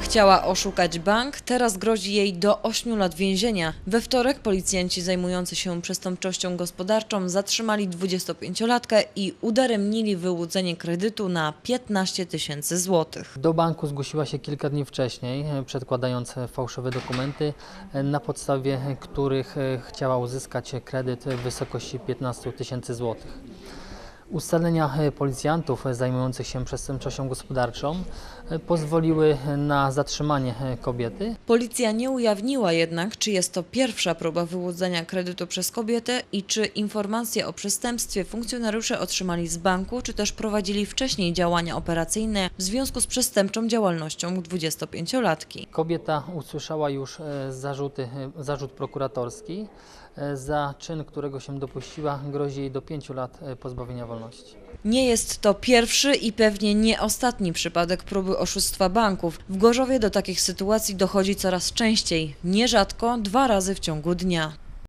Chciała oszukać bank, teraz grozi jej do 8 lat więzienia. We wtorek policjanci zajmujący się przestępczością gospodarczą zatrzymali 25-latkę i udaremnili wyłudzenie kredytu na 15 tysięcy złotych. Do banku zgłosiła się kilka dni wcześniej, e, przedkładając e, fałszywe dokumenty, e, na podstawie których chciała uzyskać kredyt w wysokości 15 tysięcy złotych. Ustalenia e, policjantów zajmujących się przestępczością gospodarczą e, pozwoliły na zatrzymanie e, kobiety Policja nie ujawniła jednak, czy jest to pierwsza próba wyłudzenia kredytu przez kobietę i czy informacje o przestępstwie funkcjonariusze otrzymali z banku, czy też prowadzili wcześniej działania operacyjne w związku z przestępczą działalnością 25-latki. Kobieta usłyszała już zarzuty, zarzut prokuratorski. Za czyn, którego się dopuściła, grozi jej do 5 lat pozbawienia wolności. Nie jest to pierwszy i pewnie nie ostatni przypadek próby oszustwa banków. W Gorzowie do takich sytuacji dochodzi coraz częściej, nierzadko dwa razy w ciągu dnia.